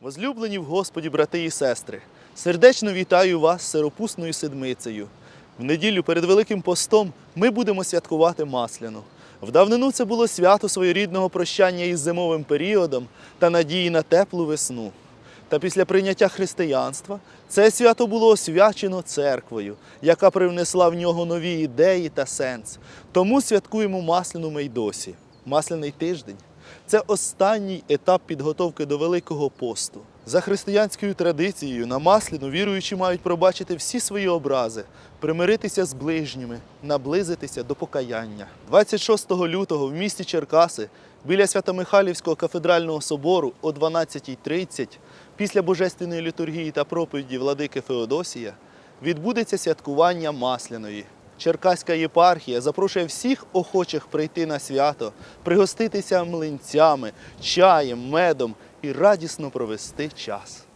Возлюблені в Господі, брати і сестри, сердечно вітаю вас сиропусною седмицею. В неділю перед Великим постом ми будемо святкувати Масляну. В давнину це було свято своєрідного прощання із зимовим періодом та надії на теплу весну. Та після прийняття християнства це свято було освячено церквою, яка привнесла в нього нові ідеї та сенс. Тому святкуємо Масляну ми й досі. Масляний тиждень це останній етап підготовки до Великого посту. За християнською традицією на Масляну віруючі мають пробачити всі свої образи, примиритися з ближніми, наблизитися до покаяння. 26 лютого в місті Черкаси біля Свято-Михайлівського кафедрального собору о 12.30 після божественної літургії та проповіді владики Феодосія відбудеться святкування Масляної. Черкаська єпархія запрошує всіх охочих прийти на свято, пригоститися млинцями, чаєм, медом і радісно провести час.